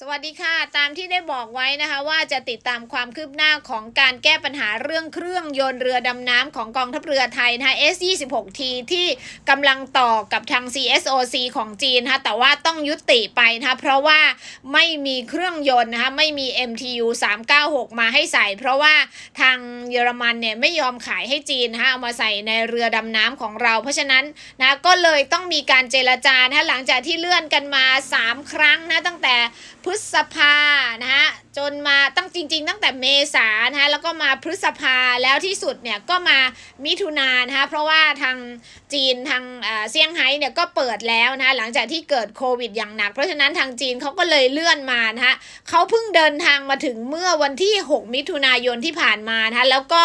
สวัสดีค่ะ ตามที่ได้บอกไว้นะคะว่าจะติดตามความคืบหน้าของการแก้ปัญหาเรื่องเครื่องยนต์เรือดำน้ำของกองทัพเรือไทยนะคะ S26T ที่กำลังต่อกับทาง CSOC ของจีนนะคะแต่ว่าต้องยุติไปนะคะเพราะว่าไม่มีเครื่องยนต์นะคะไม่มี MTU 396 มาให้ใส่ เพราะว่าทางเยอรมันเนี่ยไม่ยอมขายให้จีนนะคะเอามาใส่ในเรือดำน้ำของเรา เพราะฉะนั้นนะก็เลยต้องมีการเจรจานะคะหลังจากที่เลื่อนกันมา 3 ครั้งนะตั้งแต่พฤษภานะฮะ จนมาตั้งจริง ๆ ตั้งแต่เมษานะฮะแล้วก็มาพฤษภาแล้วที่สุดเนี่ยก็มามิถุนายนะคะเพราะว่าทางจีนทางเซี่ยงไฮ้เนี่ยก็เปิดแล้วนะคะหลังจากที่เกิดโควิดอย่างหนัก เพราะฉะนั้นทางจีนเขาก็เลยเลื่อนมานะคะเขาเพิ่งเดินทางมาถึงเมื่อวันที่ 6 มิถุนายนที่ผ่านมานะคะแล้วก็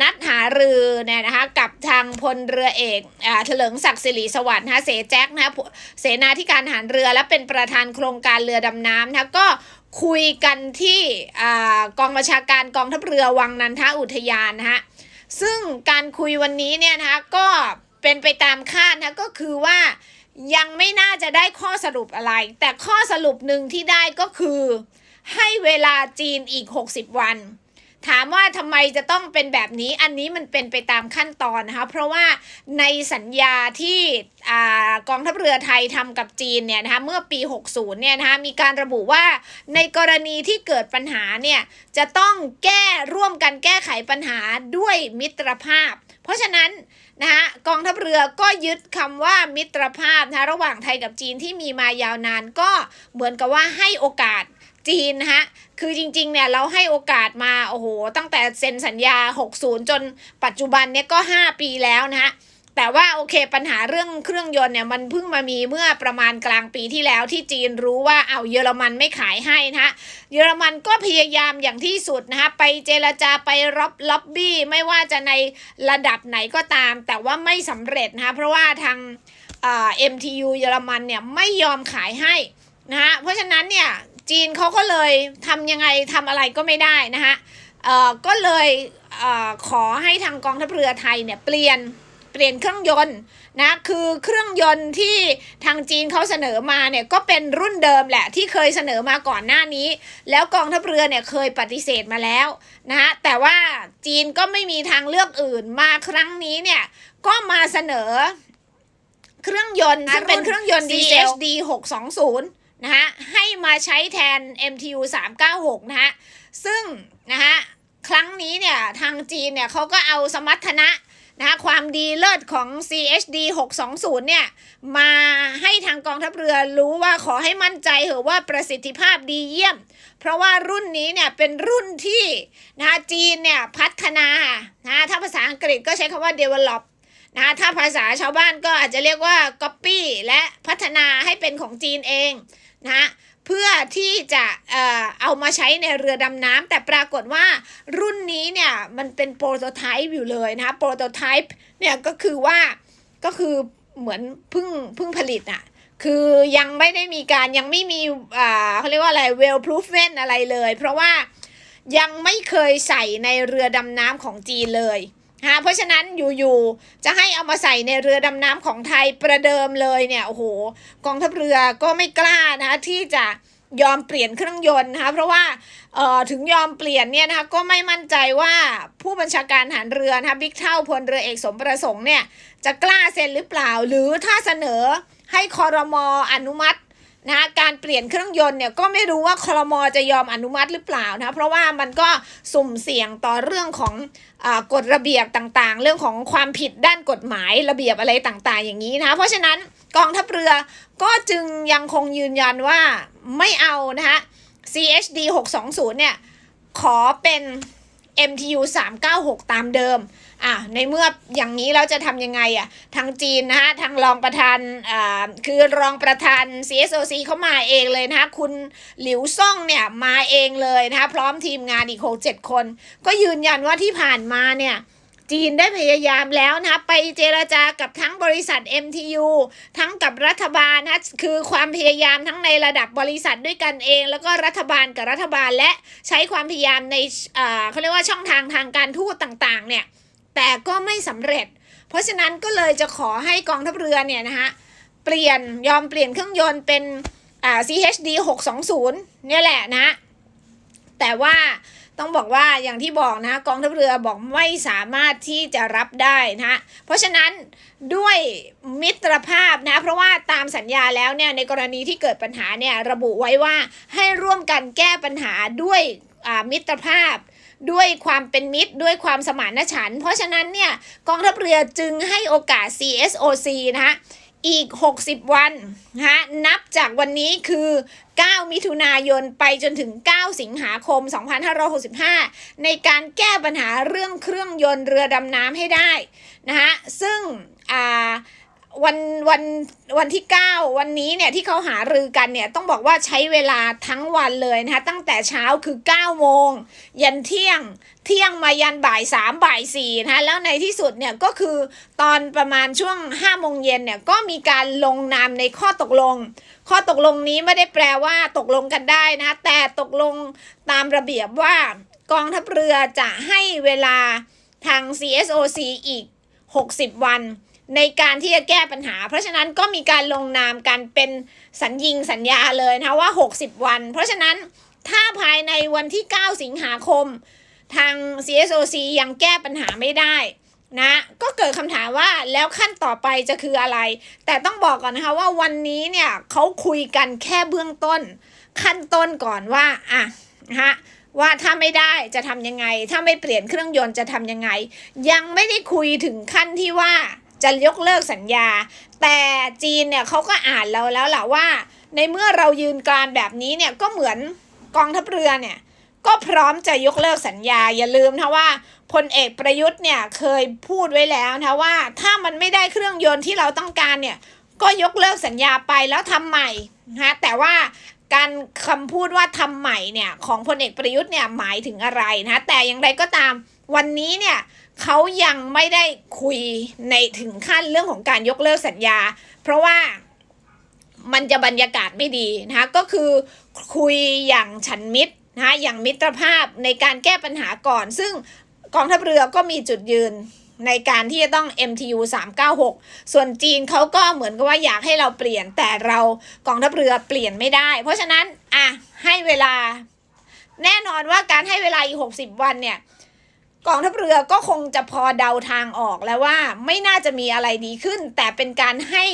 นัดหารือเนี่ยนะคะกับทางพลเรือเอกเถลิงศักดิ์สิริสวัสดิ์นะคะเสแจ็คนะคะเสนาธิการทหารเรือและเป็นประธานโครงการเรือดำน้ำนะคะก็ คุยกันที่กองบัญชาการกองทัพเรือวังนันทอุทยานนะฮะซึ่งการคุยวันนี้เนี่ยนะคะก็เป็นไปตามคาดนะก็คือว่ายังไม่น่าจะได้ข้อสรุปอะไร แต่ข้อสรุปหนึ่งที่ได้ก็คือ ให้เวลาจีนอีก 60 วัน ถามว่าทำไมจะต้องเป็นแบบนี้อันนี้มันเป็นไปตามขั้นตอนนะคะเพราะว่าในสัญญาที่อกองทัพเรือไทยทำกับจีนเนี่ยนะคะเมื่อปี 60เนี่ยนะคะมีการระบุว่าในกรณีที่เกิดปัญหาเนี่ยจะต้องแก้ร่วมกันแก้ไขปัญหาด้วยมิตรภาพ เพราะฉะนั้นนะคะกองทัพเรือก็ยึดคำว่ามิตรภาพนะะระหว่างไทยกับจีนที่มีมายาวนานก็เหมือนกับว่าให้โอกาส จีนนะคะคือจริงๆ เนี่ยเราให้โอกาสมา โอ้โห ตั้งแต่เซ็นสัญญา 60 จนปัจจุบันเนี่ยก็ 5 ปีแล้วนะฮะ แต่ว่าโอเคปัญหาเรื่องเครื่องยนต์เนี่ยมันเพิ่งมามีเมื่อประมาณกลางปีที่แล้วที่จีนรู้ว่าเอาเยอรมันไม่ขายให้นะฮะ เยอรมันก็พยายามอย่างที่สุดนะคะไปเจรจาไปรับล็อบบี้ไม่ว่าจะในระดับไหนก็ตาม แต่ว่าไม่สำเร็จนะคะเพราะว่าทางเอ่อ MTU เยอรมันเนี่ยไม่ยอมขายให้นะฮะ เพราะฉะนั้นเนี่ย จีนเขาก็เลยทำยังไงทำอะไรก็ไม่ได้นะคะเอ่อก็เลยเอ่อขอให้ทางกองทัพเรือไทยเนี่ยเปลี่ยนเปลี่ยนเครื่องยนต์นะคือเครื่องยนต์ที่ทางจีนเขาเสนอมาเนี่ยก็เป็นรุ่นเดิมแหละที่เคยเสนอมาก่อนหน้านี้ แล้วกองทัพเรือเนี่ยเคยปฏิเสธมาแล้วนะฮะแต่ว่าจีนก็ไม่มีทางเลือกอื่นมาครั้งนี้เนี่ยก็มาเสนอเครื่องยนต์ซึ่งเป็นเครื่องยนต์ DHD 620 นะฮะให้มาใช้แทน MTU 396นะฮะซึ่งนะฮะครั้งนี้เนี่ยทางจีนเนี่ยเขาก็เอาสมรรถนะนะะความดีเลิศของ CHD 620 เนี่ย มาให้ทางกองทัพเรือรู้ว่าขอให้มั่นใจเหอะว่าประสิทธิภาพดีเยี่ยม เพราะว่ารุ่นนี้เนี่ยเป็นรุ่นที่นะจีนเนี่ยพัฒนานะถ้าภาษาอังกฤษก็ใช้คำว่า develop นะถ้าภาษาชาวบ้านก็อาจจะเรียกว่า Copy และพัฒนาให้เป็นของจีนเอง นะเพื่อที่จะเอ่อเอามาใช้ในเรือดำน้ำแต่ปรากฏว่ารุ่นนี้เนี่ยมันเป็นโปรโตไทป์อยู่เลยนะคะโปรโตไทป์เนี่ยก็คือว่าก็คือเหมือนเพิ่งเพิ่งผลิตอะคือยังไม่ได้มีการยังไม่มีอ่าเขาเรียกว่าอะไร well proven อะไรเลย เพราะว่ายังไม่เคยใส่ในเรือดำน้ำของจีนเลย ฮะเพราะฉะนั้นอยู่ๆจะให้เอามาใส่ในเรือดำน้ำของไทยประเดิมเลยเนี่ยโอ้โหกองทัพเรือก็ไม่กล้านะที่จะยอมเปลี่ยนเครื่องยนต์นะคะเพราะว่าเอ่อถึงยอมเปลี่ยนเนี่ยนะคะก็ไม่มั่นใจว่าผู้บัญชาการหารเรือนะคะบิ๊กเท่าพลเรือเอกสมประสงค์เนี่ยจะกล้าเซ็นหรือเปล่า หรือถ้าเสนอให้คอรมออนุมัติ นะการเปลี่ยนเครื่องยนต์เนี่ยก็ไม่รู้ว่าคลมจะยอมอนุมัติหรือเปล่านะเพราะว่ามันก็สุ่มเสี่ยงต่อเรื่องของอกฎระเบียบต่างๆ เรื่องของความผิดด้านกฎหมายระเบียบอะไรต่างๆ อย่างนี้นะเพราะฉะนั้นกองทัพเรือก็จึงยังคงยืนยันว่าไม่เอานะคะ CHD 620เนี่ยขอเป็น MTU 396 ตามเดิม อะในเมื่ออย่างนี้เราจะทำยังไงอะทางจีนนะฮะทางรองประธานอ่าคือรองประธาน CSOC เขามาเองเลยนะคะคุณหลิวซ่งเนี่ยมาเองเลยนะคะพร้อมทีมงานอีกหกเจ็ดคน ก็ยืนยันว่าที่ผ่านมาเนี่ยจีนได้พยายามแล้วนะคะไปเจรจากับทั้งบริษัท MTU ทั้งกับรัฐบาลนะคือความพยายามทั้งในระดับบริษัทด้วยกันเอง แล้วก็รัฐบาลกับรัฐบาลและใช้ความพยายามในอ่าเขาเรียกว่าช่องทางทางการทูตต่างๆเนี่ย แต่ก็ไม่สำเร็จ เพราะฉะนั้นก็เลยจะขอให้กองทัพเรือเนี่ยนะคะเปลี่ยนยอมเปลี่ยนเครื่องยนต์เป็นอ่า CHD 620เนี่ยแหละนะ แต่ว่าต้องบอกว่าอย่างที่บอกนะกองทัพเรือบอกไม่สามารถที่จะรับได้นะเพราะฉะนั้นด้วยมิตรภาพนะเพราะว่าตามสัญญาแล้วเนี่ยในกรณีที่เกิดปัญหาเนี่ยระบุไว้ว่าให้ร่วมกันแก้ปัญหาด้วย มิตรภาพ ด้วยความเป็นมิตรด้วยความสมานฉันท์เพราะฉะนั้นเนี่ยกองทัพเรือจึงให้โอกาส CSOC นะคะอีก 60 วันนะคะนับจากวันนี้คือ 9 มิถุนายนไปจนถึง 9 สิงหาคม 2565 ในการแก้ปัญหาเรื่องเครื่องยนต์เรือดำน้ำให้ได้นะคะซึ่งอ่า วันวันวันที่ 9 วันนี้เนี่ยที่เขาหารือกันเนี่ยต้องบอกว่าใช้เวลาทั้งวันเลยนะคะตั้งแต่เช้าคือ 9 โมง ยันเที่ยงเที่ยงมายันบ่ายสามบ่ายสี่นะคะแล้วในที่สุดเนี่ยก็คือตอนประมาณช่วง5้าโมงเย็นเนี่ยก็มีการลงนามในข้อตกลง ข้อตกลงนี้ไม่ได้แปลว่าตกลงกันได้นะแต่ตกลงตามระเบียบว่ากองทัพเรือจะให้เวลาทาง CSOC อีก 60 วัน ในการที่จะแก้ปัญหา เพราะฉะนั้นก็มีการลงนามกันเป็นสัญญิงสัญญาเลยนะว่า 60 วัน เพราะฉะนั้นถ้าภายในวันที่ 9 สิงหาคม ทาง CSOC ยังแก้ปัญหาไม่ได้นะก็เกิดคำถามว่าแล้วขั้นต่อไปจะคืออะไร แต่ต้องบอกก่อนนะคะว่าวันนี้เนี่ยเขาคุยกันแค่เบื้องต้น ขั้นต้นก่อนว่าอะนะฮะว่าถ้าไม่ได้จะทำยังไง ถ้าไม่เปลี่ยนเครื่องยนต์จะทำยังไง ยังไม่ได้คุยถึงขั้นที่ว่า จะยกเลิกสัญญา แต่จีนเนี่ยเขาก็อ่านเราแล้วล่ะว่า ในเมื่อเรายืนกรานแบบนี้เนี่ยก็เหมือนกองทัพเรือเนี่ยก็พร้อมจะยกเลิกสัญญาอย่าลืมนะว่าพลเอกประยุทธ์เนี่ยเคยพูดไว้แล้วนะว่า ถ้ามันไม่ได้เครื่องยนต์ที่เราต้องการเนี่ยก็ยกเลิกสัญญาไปแล้วทำใหม่นะแต่ว่าการคำพูดว่าทำใหม่เนี่ยของพลเอกประยุทธ์เนี่ยหมายถึงอะไรนะแต่อย่างไรก็ตามวันนี้เนี่ย เขายังไม่ได้คุยในถึงขั้นเรื่องของการยกเลิกสัญญา เพราะว่ามันจะบรรยากาศไม่ดีนะคะก็คือคุยอย่างฉันมิตรนะคะอย่างมิตรภาพในการแก้ปัญหาก่อน ซึ่งกองทัพเรือก็มีจุดยืนในการที่จะต้อง MTU 396 ส่วนจีนเขาก็เหมือนกับว่าอยากให้เราเปลี่ยนแต่เรากองทัพเรือเปลี่ยนไม่ได้ เพราะฉะนั้นอะให้เวลา แน่นอนว่าการให้เวลาอีก 60 วันเนี่ย กองทัพเรือก็คงจะพอเดาทางออกแล้วว่าไม่น่าจะมีอะไรดีขึ้น แต่เป็นการให้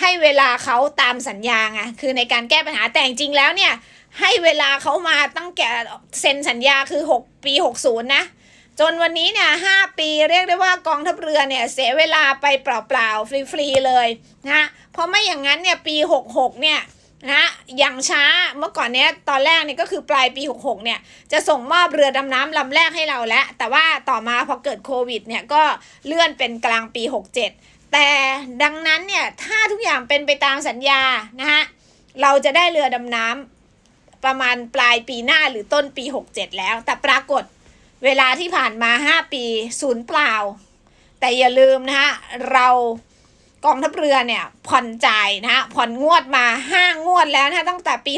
ให้เวลาเขาตามสัญญาไงคือในการแก้ปัญหาแต่จริงแล้วเนี่ย ให้เวลาเขามาตั้งแต่เซ็นสัญญาคือ 6 ปี 60 นะ จนวันนี้เนี่ยหปีเรียกได้ว่ากองทัพเรือเนี่ยเสียเวลาไปเปล่าๆ ฟรี ๆ เลยนะเพราะไม่อย่างนั้นเนี่ยปี 66 เนี่ย นะอย่างช้าเมื่อก่อนเนี้ยตอนแรกเนี่ยก็คือปลายปี 66 เนี่ยจะส่งมอบเรือดำน้ำลำแรกให้เราแล้ว แต่ว่าต่อมาพอเกิดโควิดเนี่ยก็เลื่อนเป็นกลางปี 67 แต่ดังนั้นเนี่ยถ้าทุกอย่างเป็นไปตามสัญญานะฮะเราจะได้เรือดำน้ำประมาณปลายปีหน้าหรือต้นปี 67 แล้ว แต่ปรากฏเวลาที่ผ่านมา 5 ปีศูนย์เปล่า แต่อย่าลืมนะฮะเรา กองทัพเรือเนี่ยผ่อนจ่ายนะฮะผ่อนงวดมา 5 งวดแล้วนะตั้งแต่ปี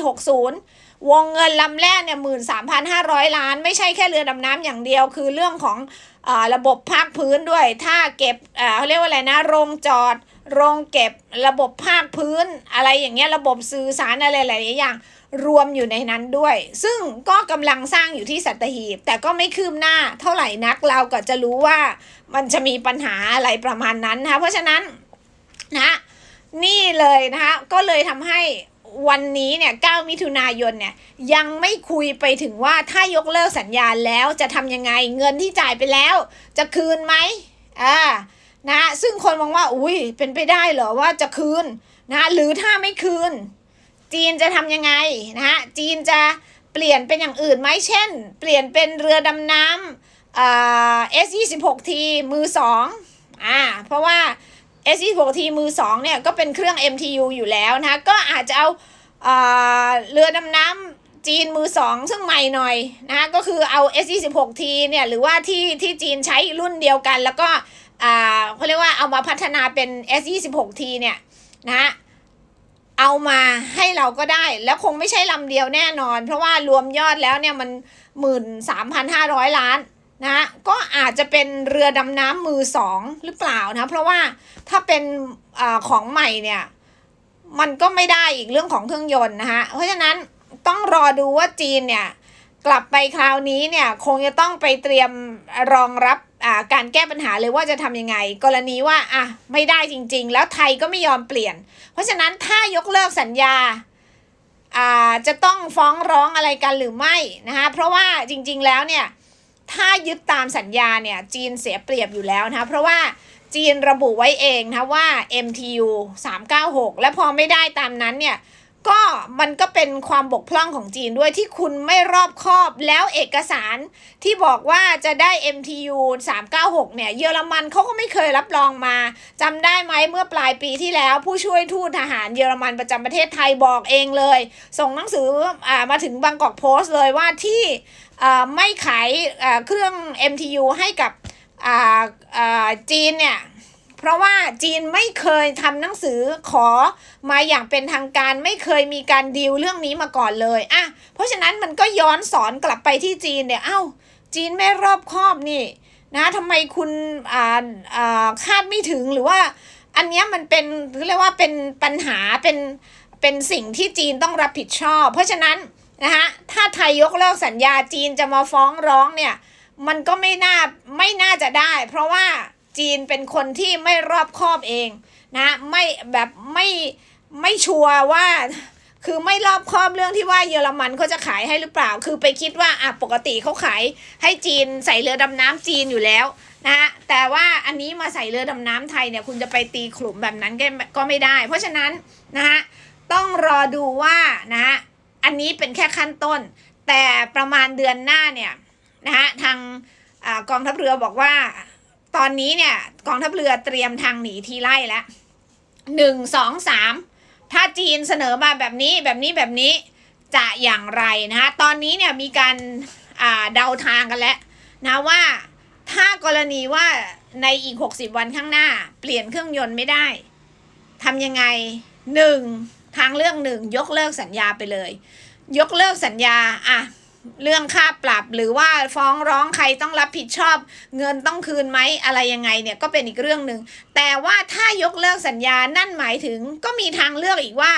60 วงเงินลำแรกเนี่ยหมื่นสามพันห้าร้อยล้าน ไม่ใช่แค่เรือดำน้ำอย่างเดียว คือเรื่องของอระบบภาคพื้นด้วย ถ้าเก็บเขาเรียกว่าอะไรนะ โรงจอด โรงเก็บระบบภาคพื้น อะไรอย่างเงี้ยระบบสื่อสารอะไรหลายอย่างรวมอยู่ในนั้นด้วย ซึ่งก็กำลังสร้างอยู่ที่สัตหีบ แต่ก็ไม่คืบหน้าเท่าไหร่นักเราก็จะรู้ว่ามันจะมีปัญหาอะไรประมาณนั้นนะคะเพราะฉะนั้น นะนี่เลยนะคะก็เลยทำให้วันนี้เนี่ย 9 มิถุนายนเนี่ย ยังไม่คุยไปถึงว่าถ้ายกเลิกสัญญาแล้วจะทำยังไงเงินที่จ่ายไปแล้ว จะคืนไหมอ่านะซึ่งคนมองว่า อุ้ยเป็นไปได้เหรอว่าจะคืนนะหรือถ้าไม่คืน จีนจะทำยังไงนะฮะจีนจะเปลี่ยนเป็นอย่างอื่นไหมเช่น เปลี่ยนเป็นเรือดำน้ำอ่า S26T มือสองอ่าเพราะว่า S26T มือสองเนี่ยก็เป็นเครื่อง MTU อยู่แล้วนะก็อาจจะเอาอ่าเรือดำน้ำจีนมือสองซึ่งใหม่หน่อยนะก็คือเอา S26T เนี่ยหรือว่าที่ที่จีนใช้รุ่นเดียวกัน แล้วก็อ่าเขาเรียกว่าเอามาพัฒนาเป็น S26T เนี่ยนะเอามาให้เราก็ได้ แล้วคงไม่ใช่ลำเดียวแน่นอน เพราะว่ารวมยอดแล้วเนี่ยมันหมื่นสามพันห้าร้อยล้าน นะก็อาจจะเป็นเรือดำน้ำมือสองหรือเปล่านะ เพราะว่าถ้าเป็นอของใหม่เนี่ยมันก็ไม่ได้อีกเรื่องของเครื่องยนต์นะคะเพราะฉะนั้นต้องรอดูว่าจีนเนี่ยกลับไปคราวนี้เนี่ยคงจะต้องไปเตรียมรองรับอ่าการแก้ปัญหาเลยว่าจะทำยังไง กรณีว่าอะไม่ได้จริง ๆ แล้วไทยก็ไม่ยอมเปลี่ยน เพราะฉะนั้นถ้ายกเลิกสัญญาอ่าจะต้องฟ้องร้องอะไรกันหรือไม่นะคะเพราะว่าจริง ๆแล้วเนี่ย ถ้ายึดตามสัญญาเนี่ยจีนเสียเปรียบอยู่แล้วนะคะเพราะว่าจีนระบุไว้เองนะว่า MTU 396 และพอไม่ได้ตามนั้นเนี่ย ก็มันก็เป็นความบกพร่องของจีนด้วยที่คุณไม่รอบคอบแล้วเอกสารที่บอกว่าจะได้ MTU 396 เนี่ย เยอรมันเขาก็ไม่เคยรับรองมาจำได้ไหมเมื่อปลายปีที่แล้วผู้ช่วยทูตทหารเยอรมันประจำประเทศไทยบอกเองเลย ส่งหนังสืออมาถึงบางกอกโพสต์เลยว่าที่ไม่ขายเครื่อง MTU ให้กับจีนเนี่ย เพราะว่าจีนไม่เคยทำหนังสือขอมาอย่างเป็นทางการไม่เคยมีการดีลเรื่องนี้มาก่อนเลยอะเพราะฉะนั้นมันก็ย้อนสอนกลับไปที่จีนเนี่ยเอ้า จีนไม่รอบคอบนี่นะทำไมคุณอ่าอ่าคาดไม่ถึงหรือว่า อันนี้มันเป็นเรียกว่าเป็นปัญหาเป็นเป็นสิ่งที่จีนต้องรับผิดชอบ เพราะฉะนั้นนะฮะถ้าไทยยกเลิกสัญญาจีนจะมาฟ้องร้องเนี่ย มันก็ไม่น่าไม่น่าจะได้ เพราะว่า จีนเป็นคนที่ไม่รอบคอบเองนะไม่แบบไม่ไม่ชัวร์ว่าคือไม่รอบคอบเรื่องที่ว่าเยอรมันเขาจะขายให้หรือเปล่า คือไปคิดว่าอะปกติเขาขายให้จีนใส่เรือดำน้ำจีนอยู่แล้วนะแต่ว่าอันนี้มาใส่เรือดำน้ำไทยเนี่ยคุณจะไปตีขลุ่มแบบนั้นก็ก็ไม่ได้ เพราะฉะนั้นนะฮะต้องรอดูว่านะฮะอันนี้เป็นแค่ขั้นต้น แต่ประมาณเดือนหน้าเนี่ยนะฮะทางอกองทัพเรือบอกว่า ตอนนี้เนี่ยกองทัพเรือเตรียมทางหนีทีไล่แล้วหนึ่งสองสามถ้าจีนเสนอมาแบบนี้แบบนี้แบบนี้จะอย่างไรนะคะตอนนี้เนี่ยมีการเดาทางกันแล้วนะว่าถ้ากรณีว่าในอีก 60 วันข้างหน้า เปลี่ยนเครื่องยนต์ไม่ได้ทำยังไงหนึ่งทางเรื่องหนึ่งยกเลิกสัญญาไปเลย ยกเลิกสัญญาอะ เรื่องค่าปรับหรือว่าฟ้องร้องใครต้องรับผิดชอบ เงินต้องคืนไหมอะไรยังไงเนี่ยก็เป็นอีกเรื่องหนึ่งแต่ว่าถ้ายกเลิกสัญญานั่นหมายถึงก็มีทางเลือกอีกว่า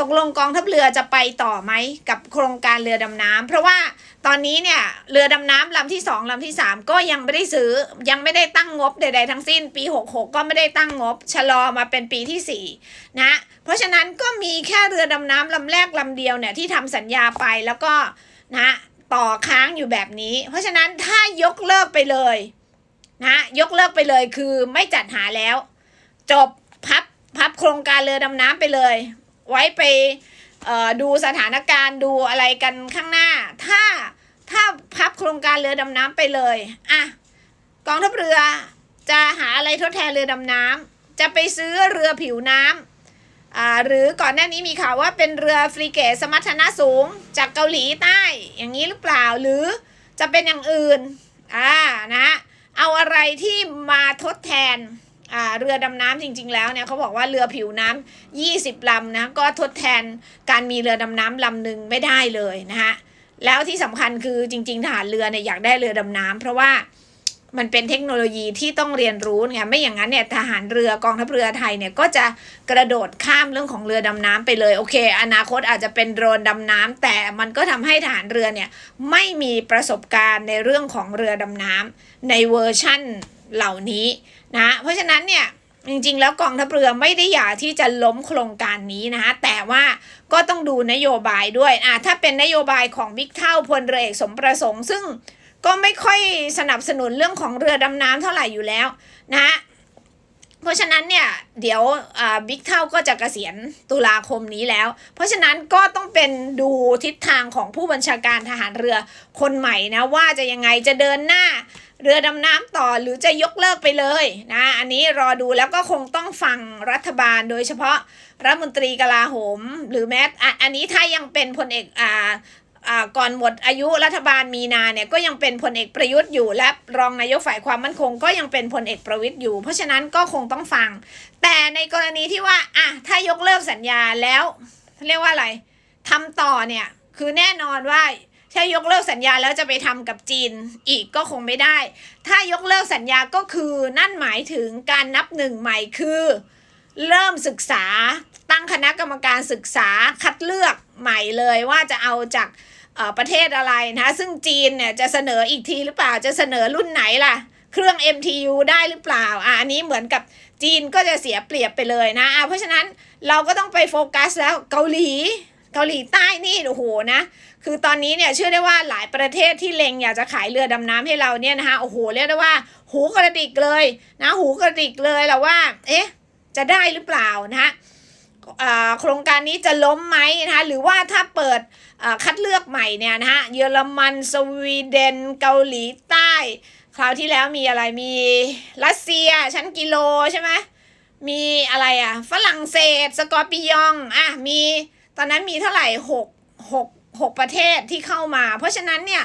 ตกลงกองทัพเรือจะไปต่อไหมกับโครงการเรือดำน้ำเพราะว่าตอนนี้เนี่ยเรือดำน้ำลำที่สองลำที่สามก็ยังไม่ได้ซื้อยังไม่ได้ตั้งงบใดๆทั้งสิ้น ปี66ก็ไม่ได้ตั้งงบชะลอมาเป็นปีที่สี่นะ เพราะฉะนั้นก็มีแค่เรือดำน้ำลำแรกลำเดียวเนี่ยที่ทำสัญญาไปแล้วก็ นะต่อค้างอยู่แบบนี้ เพราะฉะนั้นถ้ายกเลิกไปเลยนะยกเลิกไปเลยคือไม่จัดหาแล้ว จบพับพับโครงการเรือดำน้ำไปเลย ไว้ไปดูสถานการณ์ดูอะไรกันข้างหน้า ถ้าถ้าพับโครงการเรือดำน้ำไปเลยอะกองทัพเรือจะหาอะไรทดแทนเรือดำน้ำจะไปซื้อเรือผิวน้ำ หรือก่อนหน้านี้มีข่าวว่าเป็นเรือฟรีเกตสมรรถนะสูงจากเกาหลีใต้ อย่างนี้หรือเปล่าหรือจะเป็นอย่างอื่นอ่านะเอาอะไรที่มาทดแทนเรือดำน้ำจริง ๆ แล้วเนี่ยเขาบอกว่าเรือผิวน้ำ20 ลำนะก็ทดแทนการมีเรือดำน้ำลำหนึ่งไม่ได้เลยนะฮะแล้วที่สำคัญคือจริง ๆ ทหารเรือเนี่ยอยากได้เรือดำน้ำเพราะว่า มันเป็นเทคโนโลยีที่ต้องเรียนรู้ไงไม่อย่างนั้นเนี่ยทหารเรือกองทัพเรือไทยเนี่ยก็จะกระโดดข้ามเรื่องของเรือดำน้ำไปเลยโอเค อนาคตอาจจะเป็นโดรนดำน้ำแต่มันก็ทำให้ทหารเรือเนี่ยไม่มีประสบการณ์ในเรื่องของเรือดำน้ำในเวอร์ชั่นเหล่านี้นะเพราะฉะนั้นเนี่ยจริงๆ แล้วกองทัพเรือไม่ได้อยากที่จะล้มโครงการนี้นะคะแต่ว่าก็ต้องดูนโยบายด้วยอะถ้าเป็นนโยบายของบิ๊กเท่าพลเรือเอกสมประสงค์ซึ่ง ก็ไม่ค่อยสนับสนุนเรื่องของเรือดำน้ำเท่าไหร่อยู่แล้วนะเพราะฉะนั้นเนี่ยเดี๋ยวบิ๊กเท่าก็จะเกษียณตุลาคมนี้แล้ว เพราะฉะนั้นก็ต้องเป็นดูทิศทางของผู้บัญชาการทหารเรือคนใหม่นะว่าจะยังไงจะเดินหน้าเรือดำน้ำต่อหรือจะยกเลิกไปเลยนะอันนี้รอดูแล้วก็คงต้องฟังรัฐบาลโดยเฉพาะรัฐมนตรีกลาโหม หรือแม้อันนี้ถ้ายังเป็นพลเอกอ่า ก่อนหมดอายุรัฐบาลมีนาเนี่ยก็ยังเป็นพลเอกประยุทธ์อยู่ และรองนายกฝ่ายความมั่นคง ก็ยังเป็นพลเอกประวิทย์อยู่ เพราะฉะนั้นก็คงต้องฟัง แต่ในกรณีที่ว่าอะถ้ายกเลิกสัญญาแล้วเรียกว่าอะไรทำต่อเนี่ยคือแน่นอนว่าถ้ายกเลิกสัญญาแล้วจะไปทำกับจีนอีกก็คงไม่ได้ ถ้ายกเลิกสัญญาก็คือนั่นหมายถึงการนับหนึ่งใหม่คือ เริ่มศึกษาตั้งคณะกรรมการศึกษาคัดเลือกใหม่เลยว่าจะเอาจาก ประเทศอะไรนะซึ่งจีนเนี่ยจะเสนออีกทีหรือเปล่าจะเสนอรุ่นไหนล่ะ เครื่อง MTU ได้หรือเปล่าอะอันนี้เหมือนกับจีนก็จะเสียเปรียบไปเลยนะอะเพราะฉะนั้นเราก็ต้องไปโฟกัสแล้วเกาหลีเกาหลีใต้นี่โอ้โหนะ คือตอนนี้เนี่ยเชื่อได้ว่าหลายประเทศที่เล็งอยากจะขายเรือดำน้ำให้เราเนี่ยนะคะโอ้โหเรียกได้ว่า หูกระดิกเลยนะ หูกระดิกเลยและว่า เอ๊ะ จะได้หรือเปล่านะ โครงการนี้จะล้มไหมนะคะหรือว่าถ้าเปิดคัดเลือกใหม่เนี่ยนะฮะเยอรมันสวีเดนเกาหลีใต้ คราวที่แล้วมีอะไรมีรัสเซียชั้นกิโลใช่ไหมมีอะไรอะฝรั่งเศสสกอร์ปิยองอะมีตอนนั้นมีเท่าไหร่หกหกหกประเทศที่เข้ามา เพราะฉะนั้นเนี่ย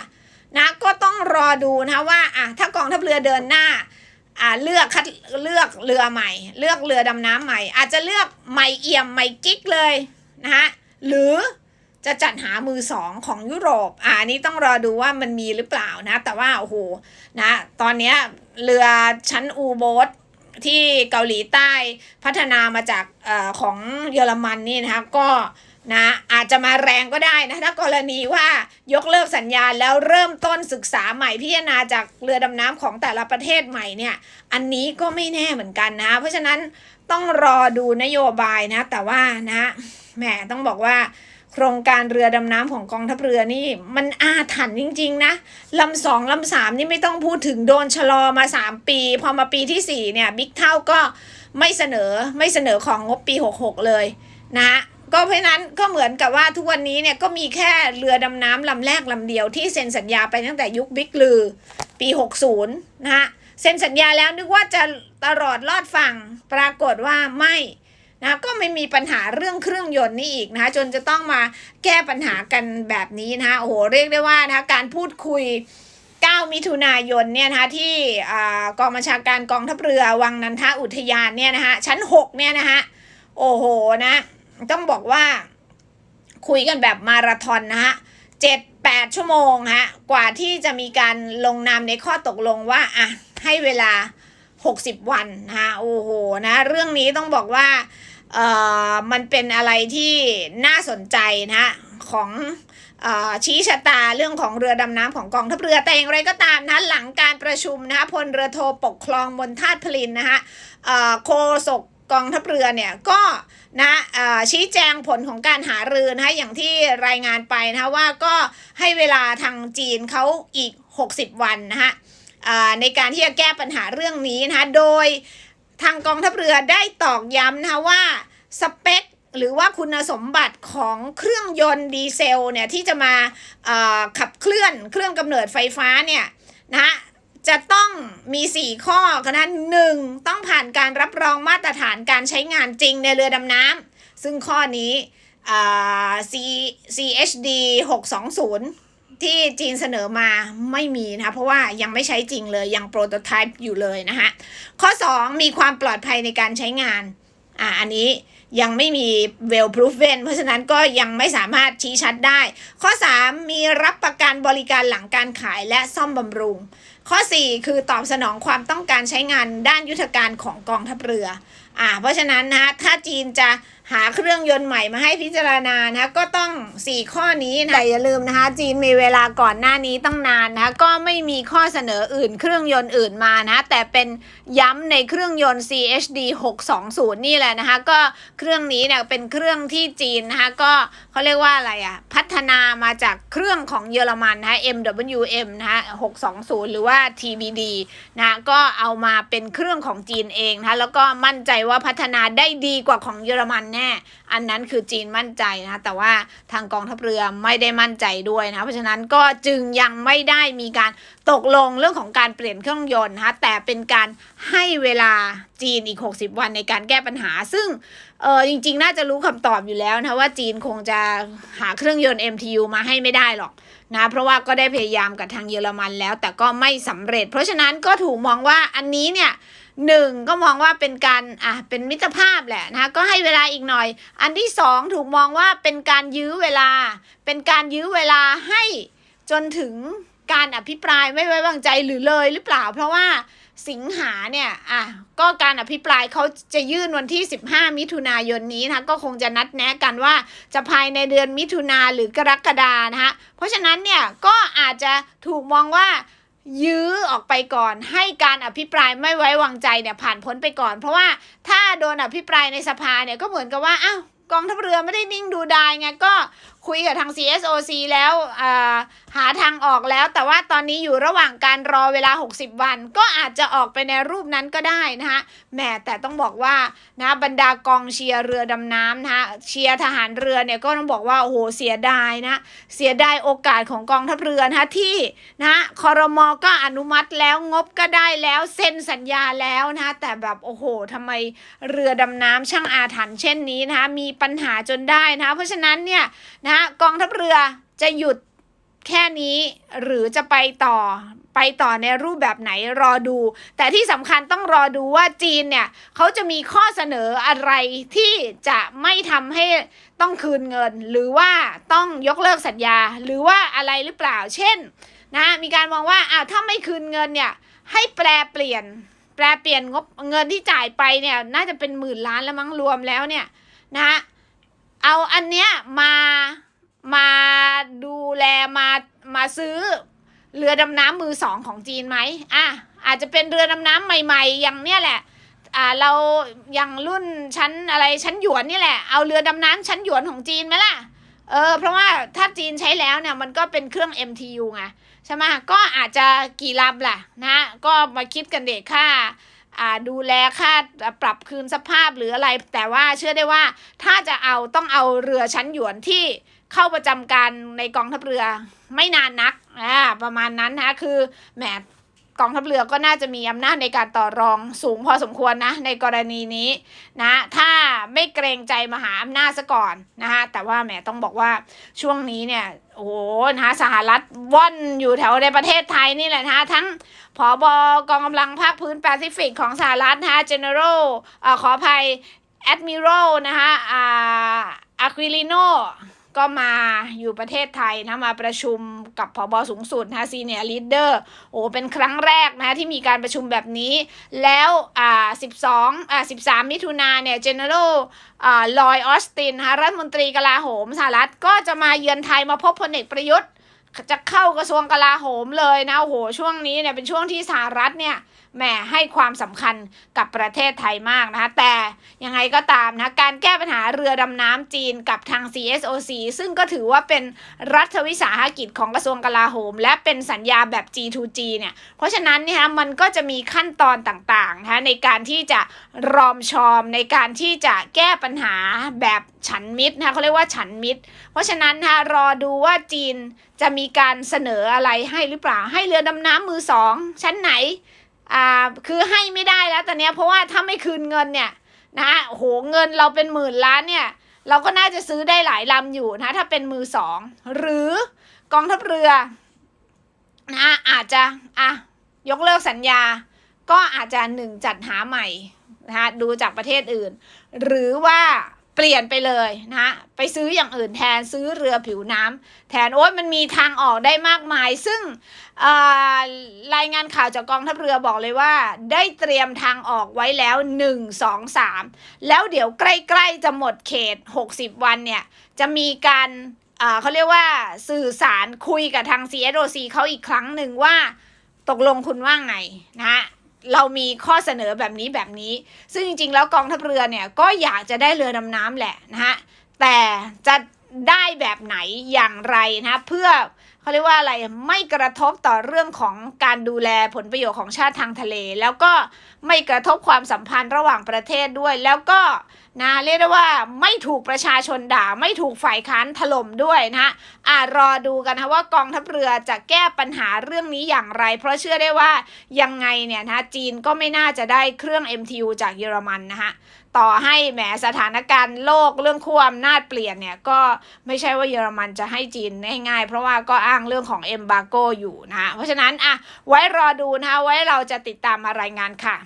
นะก็ต้องรอดูนะคะว่าอะถ้ากองทัพเรือเดินหน้า อ่าเลือกคัดเลือกเรือใหม่ เลือกเรือดำน้ำใหม่ อาจจะเลือกใหม่เอี่ยมใหม่กิ๊กเลยนะฮะหรือจะจัดหามือสองของยุโรปอ่านี้ต้องรอดูว่ามันมีหรือเปล่านะ แต่ว่าโอ้โหนะตอนเนี้ยเรือชั้นอูโบสที่เกาหลีใต้พัฒนามาจากเออของเยอรมันนี่นะคะก็ นะอาจจะมาแรงก็ได้นะถ้ากรณีว่ายกเลิกสัญญาแล้วเริ่มต้นศึกษาใหม่พิจารณาจากเรือดำน้ำของแต่ละประเทศใหม่เนี่ย อันนี้ก็ไม่แน่เหมือนกันนะ เพราะฉะนั้นต้องรอดูนโยบายนะ แต่ว่านะแหมต้องบอกว่าโครงการเรือดำน้ำของกองทัพเรือนี่มันอาถรรพ์จริง ๆ นะลำสองลำสามนี่ไม่ต้องพูดถึงโดนชะลอมา 3 ปี พอมาปีที่ 4 เนี่ยบิ๊กเท่าก็ไม่เสนอไม่เสนอของงบปี 66 เลยนะ ก็เพราะนั้นก็เหมือนกับว่าทุกวันนี้เนี่ยก็มีแค่เรือดำน้ำลำแรกลำเดียวที่เซ็นสัญญาไปตั้งแต่ยุคบิ๊กลือ ปี 60 นะฮะเซ็นสัญญาแล้วนึกว่าจะตลอดรอดฝั่งปรากฏว่าไม่นะก็ไม่มีปัญหาเรื่องเครื่องยนต์นี่อีกนะคะจนจะต้องมาแก้ปัญหากันแบบนี้นะคะโอ้โหเรียกได้ว่านะคะการพูดคุย 9 มิถุนายนเนี่ยนะคะที่กองบัญชาการกองทัพเรือวังนันทอุทยานเนี่ยนะคะชั้น 6 เนี่ยนะคะโอ้โหนะ ต้องบอกว่า คุยกันแบบมาราธอนนะฮะเจ็ดแปดชั่วโมงฮะกว่าที่จะมีการลงนามในข้อตกลงว่าอะให้เวลา 60 วันนะฮะโอ้โหนะ เรื่องนี้ต้องบอกว่าเอ่อมันเป็นอะไรที่น่าสนใจนะฮะของชี้ชะตาเรื่องของเรือดำน้ำของกองทัพเรือแต่อย่างไรก็ตามนะหลังการประชุมนะคะพลเรือโทปกครองบนธาตพลินนะคะโคศก กองทัพเรือเนี่ยก็นะอ่อชี้แจงผลของการหารือนะคะอย่างที่รายงานไปนะคะว่าก็ให้เวลาทางจีนเขาอีก 60 วันนะคะอ่าในการที่จะแก้ปัญหาเรื่องนี้นะคะโดยทางกองทัพเรือได้ตอกย้ำนะคะว่าสเปคหรือว่าคุณสมบัติของเครื่องยนต์ดีเซลเนี่ยที่จะมาอ่อขับเคลื่อนเครื่องกำเนิดไฟฟ้าเนี่ยนะ จะต้องมี 4 ข้อคณะหนึ่งต้องผ่านการรับรองมาตรฐานการใช้งานจริงในเรือดำน้ำซึ่งข้อนี้ C CHD 620 ที่จีนเสนอมาไม่มีนะคะเพราะว่ายังไม่ใช้จริงเลย ยังโปรโตไทป์อยู่เลยนะคะข้อ 2 มีความปลอดภัยในการใช้งานอ่าอันนี้ยังไม่มี well proven เพราะฉะนั้นก็ยังไม่สามารถชี้ชัดได้ ข้อ 3 มีรับประกันบริการหลังการขายและซ่อมบำรุง ข้อ 4 คือตอบสนองความต้องการใช้งานด้านยุทธการของกองทัพเรืออ่าเพราะฉะนั้นนะถ้าจีนจะ หาเครื่องยนต์ใหม่มาให้พิจารณานะก็ต้อง 4 ข้อนี้นะแต่อย่าลืมนะคะ จีนมีเวลาก่อนหน้านี้ตั้งนานนะก็ไม่มีข้อเสนออื่น เครื่องยนต์อื่นมานะแต่เป็นย้ำในเครื่องยนต์ CHD 620 นี่แหละนะคะก็เครื่องนี้เนี่ยเป็นเครื่องที่จีนนะคะก็เขาเรียกว่าอะไรอะพัฒนามาจากเครื่องของเยอรมันนะคะ MWM นะคะ620 หรือว่า TBD นะก็เอามาเป็นเครื่องของจีนเองนะคะแล้วก็มั่นใจว่าพัฒนาได้ดีกว่าของเยอรมันแน่ อันนั้นคือจีนมั่นใจนะแต่ว่าทางกองทัพเรือไม่ได้มั่นใจด้วยนะเพราะฉะนั้นก็จึงยังไม่ได้มีการตกลงเรื่องของการเปลี่ยนเครื่องยนต์นะคะแต่เป็นการให้เวลาจีนอีก 60 วันในการแก้ปัญหา ซึ่งเออจริง ๆ น่าจะรู้คำตอบอยู่แล้วนะว่าจีนคงจะหาเครื่องยนต์ MTU มาให้ไม่ได้หรอกนะเพราะว่าก็ได้พยายามกับทางเยอรมันแล้วแต่ก็ไม่สำเร็จ เพราะฉะนั้นก็ถูกมองว่าอันนี้เนี่ย หนึ่งก็มองว่าเป็นการอะเป็นมิตรภาพแหละนะก็ให้เวลาอีกหน่อย อันที่สองถูกมองว่าเป็นการยื้อเวลา เป็นการยื้อเวลาให้จนถึงการอภิปรายไม่ไว้วางใจหรือเลยหรือเปล่า เพราะว่าสิงหาเนี่ยอะก็การอภิปรายเขาจะยื่นวันที่ 15 มิถุนายนนี้นะคะก็คงจะนัดแนะกันว่าจะภายในเดือนมิถุนาหรือกรกฎานะคะเพราะฉะนั้นเนี่ยก็อาจจะถูกมองว่า ยื้อออกไปก่อน ให้การอภิปรายไม่ไว้วางใจเนี่ยผ่านพ้นไปก่อน เพราะว่าถ้าโดนอภิปรายในสภาเนี่ยก็เหมือนกับว่าอ้าวกองทัพเรือไม่ได้นิ่งดูดายไงก็ คุยกับทาง CSOC แล้วหาทางออกแล้ว แต่ว่าตอนนี้อยู่ระหว่างการรอเวลา 60 วัน ก็อาจจะออกไปในรูปนั้นก็ได้นะคะแหมแต่ต้องบอกว่านะบรรดากองเชียร์เรือดำน้ำนะคะเชียร์ทหารเรือเนี่ยก็ต้องบอกว่าโอ้โหเสียดายนะ เสียดายโอกาสของกองทัพเรือนะคะที่นะคอรมอก็อนุมัติแล้วงบก็ได้แล้วเซ็นสัญญาแล้วนะคะแต่แบบโอ้โหทำไมเรือดำน้ำช่างอาถรรพ์เช่นนี้นะคะมีปัญหาจนได้นะคะเพราะฉะนั้นเนี่ยนะกองทัพเรือจะหยุดแค่นี้หรือจะไปต่อไปต่อในรูปแบบไหนรอดู แต่ที่สำคัญต้องรอดูว่าจีนเนี่ยเขาจะมีข้อเสนออะไรที่จะไม่ทำให้ต้องคืนเงิน หรือว่าต้องยกเลิกสัญญา หรือว่าอะไรหรือเปล่า เช่นนะมีการมองว่าอ้าวถ้าไม่คืนเงินเนี่ยให้แปลเปลี่ยน แปลเปลี่ยนงบเงินที่จ่ายไปเนี่ยน่าจะเป็นหมื่นล้านแล้วมั้งรวมแล้วเนี่ยนะเอาอันเนี้ยมา มาดูแลมามาซื้อเรือดำน้ำมือสองของจีนไหมอะอาจจะเป็นเรือดำน้ำใหม่ๆ อย่างเนี้ยแหละอ่าเราอย่างรุ่นชั้นอะไรชั้นหยวนนี่แหละเอาเรือดำน้ำชั้นหยวนของจีนไหมล่ะเออเพราะว่าถ้าจีนใช้แล้วเนี่ยมันก็เป็นเครื่อง MTU ไงใช่ไหมก็อาจจะกี่ลำล่ะนะ ก็มาคิดกันเด็กค่าอ่าดูแลค่าปรับคืนสภาพหรืออะไร แต่ว่าเชื่อได้ว่าถ้าจะเอาต้องเอาเรือชั้นหยวนที่ เข้าประจำการในกองทัพเรือไม่นานนักอ่าประมาณนั้นนะคือแหมกองทัพเรือก็น่าจะมีอำนาจในการต่อรองสูงพอสมควรนะ ในกรณีนี้นะถ้าไม่เกรงใจมหาอำนาจซะก่อนนะคะแต่ว่าแหมต้องบอกว่าช่วงนี้เนี่ยโอ้โหนะคะสหรัฐว่อนอยู่แถวในประเทศไทยนี่แหละนะคะทั้งผอบกองกำลังภาคพื้นแปซิฟิกของสหรัฐนะคะ General อ่าขออภัย Admiral นะคะอ่า Aquilino ก็มาอยู่ประเทศไทยนะมาประชุมกับพบสูงสุดนะซีเนียร์ลีดเดอร์โอ้เป็นครั้งแรกนะที่มีการประชุมแบบนี้ แล้วอ่า12อ่า13มิถุนาเนี่ย General อ่าลอยออสตินนะรัฐมนตรีกลาโหมสหรัฐก็จะมาเยือนไทยมาพบพลเอกประยุทธ์จะเข้ากระทรวงกลาโหมเลยนะโอ้โหช่วงนี้เนี่ยเป็นช่วงที่สหรัฐเนี่ย แหมให้ความสำคัญกับประเทศไทยมากนะคะ แต่ยังไงก็ตามนะการแก้ปัญหาเรือดำน้ำจีนกับทาง CSOC ซึ่งก็ถือว่าเป็นรัฐวิสาหกิจของกระทรวงกลาโหม และเป็นสัญญาแบบ G2G เนี่ย เพราะฉะนั้นเนี่ยมันก็จะมีขั้นตอนต่างๆนะคะในการที่จะรอมชอมในการที่จะแก้ปัญหาแบบฉันมิตรนะคะเขาเรียกว่าฉันมิตร เพราะฉะนั้นนะคะรอดูว่าจีนจะมีการเสนออะไรให้หรือเปล่าให้เรือดำน้ำมือสองชั้นไหน อ่าคือให้ไม่ได้แล้วตอนเนี้ยเพราะว่าถ้าไม่คืนเงินเนี่ยนะโอ้โหเงินเราเป็นหมื่นล้านเนี่ย เราก็น่าจะซื้อได้หลายลำอยู่นะถ้าเป็นมือสอง หรือกองทัพเรือนะอาจจะอะยกเลิกสัญญา ก็อาจจะหนึ่งจัดหาใหม่นะคะดูจากประเทศอื่น หรือว่า เปลี่ยนไปเลยนะไปซื้ออย่างอื่นแทนซื้อเรือผิวน้ำแทนโอ้ยมันมีทางออกได้มากมาย ซึ่งรายงานข่าวจากกองทัพเรือบอกเลยว่า ได้เตรียมทางออกไว้แล้ว 1 2 3 แล้วเดี๋ยวใกล้ๆจะหมดเขต 60 วันเนี่ย จะมีการเขาเรียกว่าสื่อสารคุยกับทาง CSOC เขาอีกครั้งหนึ่งว่าตกลงคุณว่าไงนะ เรามีข้อเสนอแบบนี้แบบนี้ ซึ่งจริง ๆ แล้วกองทัพเรือเนี่ยก็อยากจะได้เรือดำน้ำแหละนะฮะแต่จะได้แบบไหนอย่างไรนะเพื่อเขาเรียกว่าอะไรไม่กระทบต่อเรื่องของการดูแลผลประโยชน์ของชาติทางทะเล แล้วก็ไม่กระทบความสัมพันธ์ระหว่างประเทศด้วย แล้วก็ นะเรียกได้ว่าไม่ถูกประชาชนด่าไม่ถูกฝ่ายค้านถล่มด้วยนะอ่ารอดูกันนะว่ากองทัพเรือจะแก้ปัญหาเรื่องนี้อย่างไร เพราะเชื่อได้ว่ายังไงเนี่ยนะจีนก็ไม่น่าจะได้เครื่อง MTU จากเยอรมันนะคะต่อให้แหมสถานการณ์โลกเรื่องขั้วอำนาจเปลี่ยนเนี่ยก็ไม่ใช่ว่าเยอรมันจะให้จีนง่ายๆ เพราะว่าก็อ้างเรื่องของเอมบาโกอยู่นะเพราะฉะนั้นอะไว้รอดูนะคะไว้เราจะติดตามมารายงานค่ะ